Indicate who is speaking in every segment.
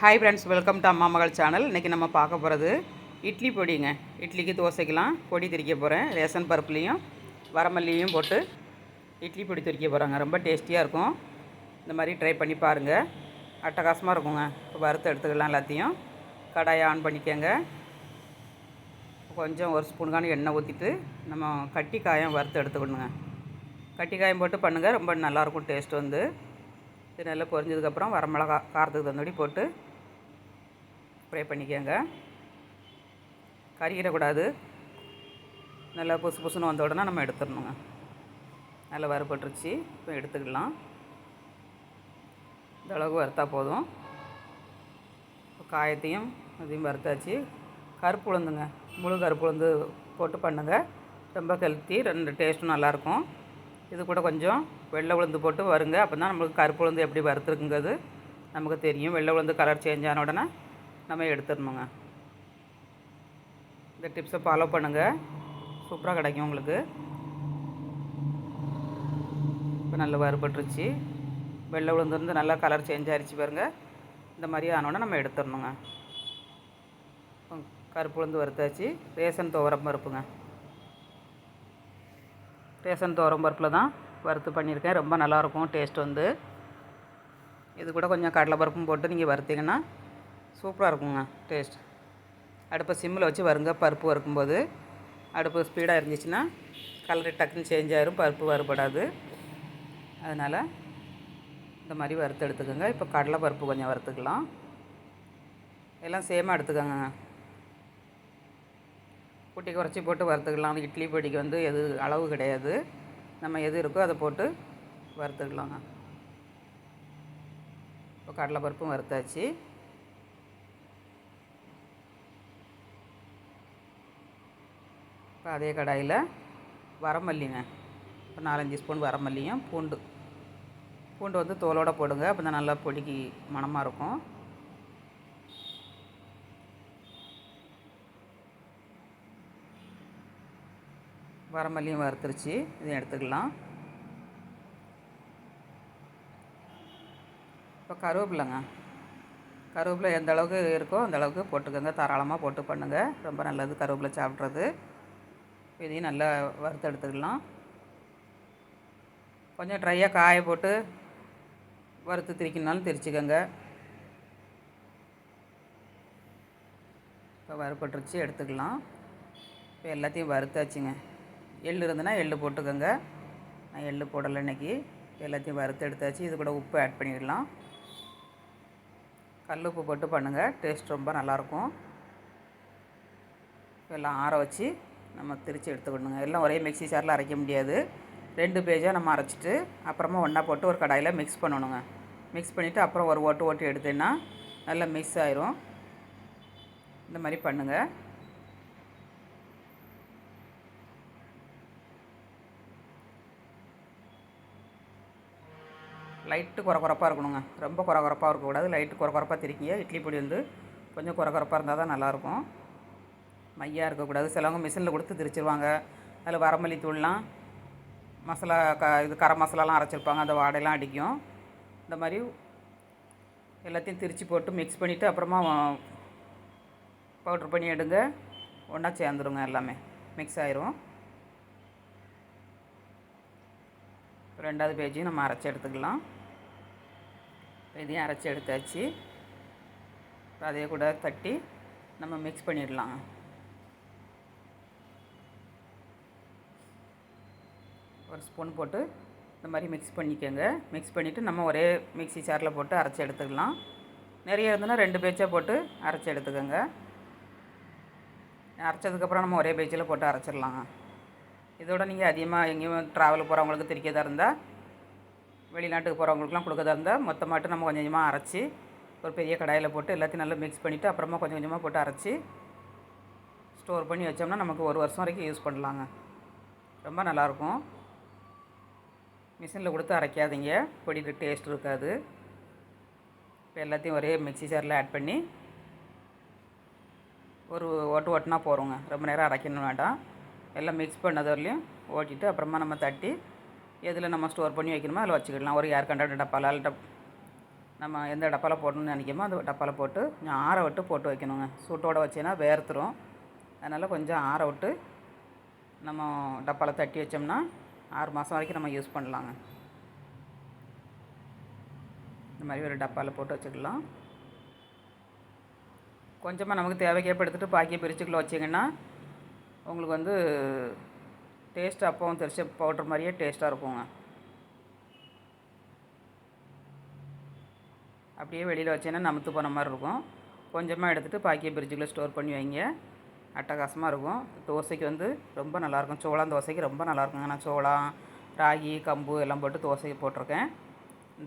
Speaker 1: Hi friends welcome to அம்மா மகள் channel இன்றைக்கி நம்ம பார்க்க போகிறது இட்லி பொடிங்க. இட்லிக்கு தோசைக்கெலாம் பொடி திரிக்க போகிறேன் ரேசன் பருப்புலேயும் வரமல்லியும் போட்டு இட்லி பொடி திரிக்க போகிறாங்க ரொம்ப டேஸ்டியாக இருக்கும். இந்த மாதிரி ட்ரை பண்ணி பாருங்கள் அட்டகாசமாக இருக்குங்க. இப்போ வறுத்து எடுத்துக்கலாம் எல்லாத்தையும். கடாயை ஆன் பண்ணிக்கோங்க. கொஞ்சம் ஒரு ஸ்பூனுக்கான எண்ணெய் ஊற்றிட்டு நம்ம கட்டி காயம் வறுத்து எடுத்துக்கணுங்க. கட்டி காயம் போட்டு பண்ணுங்கள் ரொம்ப நல்லாயிருக்கும் டேஸ்ட் வந்து. இது நல்லா பொரிஞ்சதுக்கப்புறம் வரமிளகா காரத்துக்கு தந்தபடி போட்டு ஃப்ரை பண்ணிக்கோங்க. கறியிடக்கூடாது நல்லா புசு புசுன்னு வந்த உடனே நம்ம எடுத்துடணுங்க. நல்லா வறுபட்டுருச்சு. இப்போ எடுத்துக்கலாம். இந்த அளவுக்கு வறுத்தா போதும். காயத்தையும் அதையும் வறுத்தாச்சு. கருப்பு உளுந்துங்க. முழு கருப்பு உளுந்து போட்டு பண்ணுங்கள் ரொம்ப ஹெல்த்தி ரெண்டு டேஸ்ட்டும் நல்லாயிருக்கும். இது கூட கொஞ்சம் வெள்ளை உளுந்து போட்டு வருங்க. அப்போ தான் நம்மளுக்கு கருப்பு உளுந்து எப்படி வறுத்துருக்குங்கிறது நமக்கு தெரியும். வெள்ளை உளுந்து கலர் சேஞ்ச் ஆன உடனே நம்ம எடுத்துடணுங்க. இந்த டிப்ஸை ஃபாலோ பண்ணுங்கள் சூப்பராக கிடைக்கும் உங்களுக்கு. இப்போ நல்லா வறுபட்டுருச்சு. வெள்ளை உளுந்துருந்து நல்லா கலர் சேஞ்ச் ஆகிடுச்சு பாருங்கள் இந்த மாதிரி ஆனோடனே நம்ம எடுத்துடணுங்க. கருப்பு உளுந்து வறுத்தாச்சு. ரேஷன் துவரம் பருப்புங்க. ரேஷன் துவரம் பருப்பில் தான் வறுத்து பண்ணியிருக்கேன். ரொம்ப நல்லாயிருக்கும் டேஸ்ட் வந்து. இது கூட கொஞ்சம் கடலை பருப்பும் போட்டு நீங்கள் வறுத்தீங்கன்னா சூப்பராக இருக்குங்க டேஸ்ட் அடுப்பை சிம்மில் வச்சு வருங்க பருப்பு வறுக்கும்போது. அடுப்பு ஸ்பீடாக இருந்துச்சுன்னா கலர் டக்குன்னு சேஞ்ச் ஆயிரும் பருப்பு வறுபடாது. அதனால் இந்த மாதிரி வறுத்து எடுத்துக்கோங்க. இப்போ கடலை பருப்பு கொஞ்சம் வறுத்துக்கலாம். எல்லாம் சேமாக எடுத்துக்கோங்க. குட்டி குறைச்சி போட்டு வறுத்துக்கலாம் இட்லி பொடிக்கு வந்து எது அளவு கிடையாது. நம்ம எது இருக்கோ அதை போட்டு வறுத்துக்கலாங்க. இப்போ கடலை பருப்பும் வறுத்தாச்சு. இப்போ அதே கடாயில் வரமல்லிங்க. இப்போ நாலஞ்சு ஸ்பூன் வரமல்லியும் பூண்டு. பூண்டு வந்து தோலோடு போடுங்க. அப்போ தான் நல்லா பொடிக்கு மணமாக இருக்கும். வரமல்லியும் வறுத்துருச்சு. இதையும் எடுத்துக்கலாம். இப்போ கருவேப்பிலைங்க. கருவேப்பிலை எந்த அளவுக்கு இருக்கோ அந்த அளவுக்கு போட்டுக்கோங்க. தாராளமாக போட்டு பண்ணுங்கள் ரொம்ப நல்லது கருவேப்பிலை சாப்பிட்றது. இதையும் நல்லா வறுத்து எடுத்துக்கலாம் கொஞ்சம் ட்ரையாக காய போட்டு வறுத்து திரிக்கணுனாலும் திரிச்சுக்கோங்க. இப்போ வறுப்பட்டுருச்சு எடுத்துக்கலாம். இப்போ எல்லாத்தையும் வறுத்தாச்சுங்க. எள் இருந்ததுன்னா எள் போட்டுக்கோங்க. நான் எள் போடலை இன்றைக்கி எல்லாத்தையும் வறுத்து எடுத்தாச்சு. இது கூட உப்பு ஆட் பண்ணிடலாம். கல் உப்பு போட்டு பண்ணுங்கள் டேஸ்ட் ரொம்ப நல்லாயிருக்கும். எல்லாம் ஆற வச்சு நம்ம திரித்து எடுத்துக்கணுங்க எல்லாம் ஒரே மிக்ஸி சாரில் அரைக்க முடியாது. ரெண்டு பேஜாக நம்ம அரைச்சிட்டு அப்புறமா ஒன்றா போட்டு ஒரு கடாயில் மிக்ஸ் பண்ணணுங்க. மிக்ஸ் பண்ணிவிட்டு அப்புறம் ஒரு ஓட்டு ஓட்டு எடுத்தேன்னா நல்லா மிக்ஸ் ஆயிரும். இந்த மாதிரி பண்ணுங்கள் லைட்டு குறக்குறப்பாக இருக்கணுங்க. ரொம்ப குறக்குறப்பாக இருக்கக்கூடாது. லைட்டு குறக்குறப்பாக திரிக்கிங்க. இட்லி பொடி வந்து கொஞ்சம் குறக்குறப்பாக இருந்தால் தான் நல்லாயிருக்கும். மையாக இருக்கக்கூடாது. சிலவங்க மிஷினில் கொடுத்து திரிச்சிருவாங்க. அதில் வரமல்லி தூள்லாம் மசாலா க இது கரம் மசாலாலாம் அரைச்சிருப்பாங்க. அந்த வாடையெல்லாம் அடிக்கும். இந்த மாதிரி எல்லாத்தையும் திரித்து போட்டு மிக்ஸ் பண்ணிவிட்டு அப்புறமா பவுட்ரு பண்ணி எடுங்க. ஒன்றா சேர்ந்துருங்க எல்லாமே. மிக்ஸ் ஆயிரும். ரெண்டாவது பேஜையும் நம்ம அரைச்சி எடுத்துக்கலாம். இதையும் அரைச்சி எடுத்தாச்சு. அதையே கூட தட்டி நம்ம மிக்ஸ் பண்ணிடலாம். ஒரு ஸ்பூன் போட்டு இந்த மாதிரி மிக்ஸ் பண்ணிக்கோங்க. மிக்ஸ் பண்ணிவிட்டு நம்ம ஒரே மிக்ஸி சாரில் போட்டு அரைச்சி எடுத்துக்கலாம். நிறைய இருந்ததுன்னா ரெண்டு பேச்சாக போட்டு அரைச்சி எடுத்துக்கோங்க. அரைச்சதுக்கப்புறம் நம்ம ஒரே பேச்சில் போட்டு அரைச்சிடலாங்க இதோட நீங்கள் அதிகமாக எங்கேயும் ட்ராவல் போகிறவங்களுக்கு திரிக்கதாக இருந்தால் வெளிநாட்டுக்கு போகிறவங்களுக்குலாம் கொடுக்கறதா இருந்தால் மொத்தமாட்டு நம்ம கொஞ்சம் கொஞ்சமாக அரைச்சி ஒரு பெரிய கடாயில் போட்டு எல்லாத்தையும் நல்லா மிக்ஸ் பண்ணிவிட்டு அப்புறமா கொஞ்சம் கொஞ்சமாக போட்டு அரைச்சி ஸ்டோர் பண்ணி வச்சோம்னா நமக்கு ஒரு வருஷம் வரைக்கும் யூஸ் பண்ணலாங்க. ரொம்ப நல்லாயிருக்கும் மிஷினில் கொடுத்து அரைக்காதீங்க. பொடிக்கு டேஸ்ட் இருக்காது. இப்போ எல்லாத்தையும் ஒரே மிக்ஸி ஜாரில் ஆட் பண்ணி ஒரு ஓட்டு ஓட்டுனா போகிறோங்க ரொம்ப நேரம் அரைக்கணும் வேண்டாம். எல்லாம் மிக்ஸ் பண்ணது வரலையும் ஓட்டிட்டு அப்புறமா நம்ம தட்டி எதில் நம்ம ஸ்டோர் பண்ணி வைக்கணுமோ அதில் வச்சுக்கிடலாம். ஒரு ஏர் கண்டக்டர் டப்பாவில் டப் நம்ம எந்த டப்பாவில் போடணும்னு நினைக்கமோ அந்த டப்பாவில் போட்டு கொஞ்சம் ஆற விட்டு போட்டு வைக்கணுங்க. சூட்டோட வச்சேன்னா வேர்த்துரும். அதனால் கொஞ்சம் ஆற விட்டு நம்ம டப்பாவில் தட்டி வச்சோம்னா ஆறு மாதம் வரைக்கும் நம்ம யூஸ் பண்ணலாங்க. இந்த மாதிரி ஒரு டப்பாவில் போட்டு வச்சுக்கலாம். கொஞ்சமாக நமக்கு தேவைக்கேற்ப எடுத்துகிட்டு பாக்கியை பிரிச்சுக்குள்ள வச்சிங்கன்னா உங்களுக்கு வந்து டேஸ்ட் அப்பவும் தெரிச்ச பவுட்ரு மாதிரியே டேஸ்ட்டாக இருக்குங்க. அப்படியே வெளியில் வச்சேன்னா நமத்து போன மாதிரி இருக்கும். கொஞ்சமாக எடுத்துகிட்டு பாக்கிய பிரிட்ஜுக்குள்ளே ஸ்டோர் பண்ணி வைங்க. அட்டகாசமாக இருக்கும். தோசைக்கு வந்து ரொம்ப நல்லாயிருக்கும். சோளம் தோசைக்கு ரொம்ப நல்லாயிருக்குங்க. நான் சோளம் ராகி கம்பு எல்லாம் போட்டு தோசைக்கு போட்டிருக்கேன்.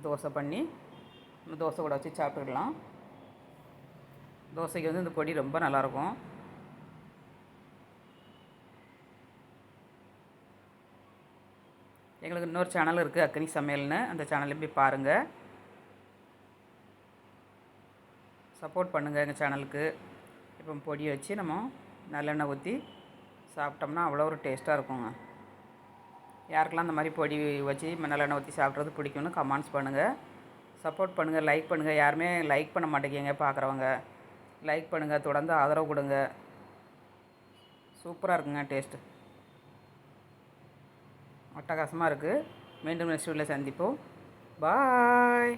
Speaker 1: தோசை பண்ணி இந்த தோசை கூட வச்சு சாப்பிட்டுக்கலாம். தோசைக்கு வந்து இந்த பொடி ரொம்ப நல்லாயிருக்கும். எங்களுக்கு இன்னொரு சேனல் இருக்குது அக்கனி சமையல்னு. அந்த சேனலையும் போய் பாருங்கள் சப்போர்ட் பண்ணுங்கள் எங்கள் சேனலுக்கு இப்போ பொடியை வச்சு நம்ம நல்லெண்ணெய் ஊற்றி சாப்பிட்டோம்னா அவ்வளோ ஒரு டேஸ்ட்டாக இருக்குங்க. யாருக்கெல்லாம் அந்த மாதிரி பொடி வச்சு நல்லெண்ணெய் ஊற்றி சாப்பிட்றது பிடிக்கும்னு கமெண்ட்ஸ் பண்ணுங்கள் சப்போர்ட் பண்ணுங்கள் லைக் பண்ணுங்கள் யாருமே லைக் பண்ண மாட்டேங்கிங்க பார்க்குறவங்க லைக் பண்ணுங்கள் தொடர்ந்து ஆதரவு கொடுங்க. சூப்பராக இருக்குங்க டேஸ்ட்டு அட்டகாசமாக இருக்குது மீண்டும் நெக்ஸ்ட் வீடியோவில் சந்திப்போம். பாய்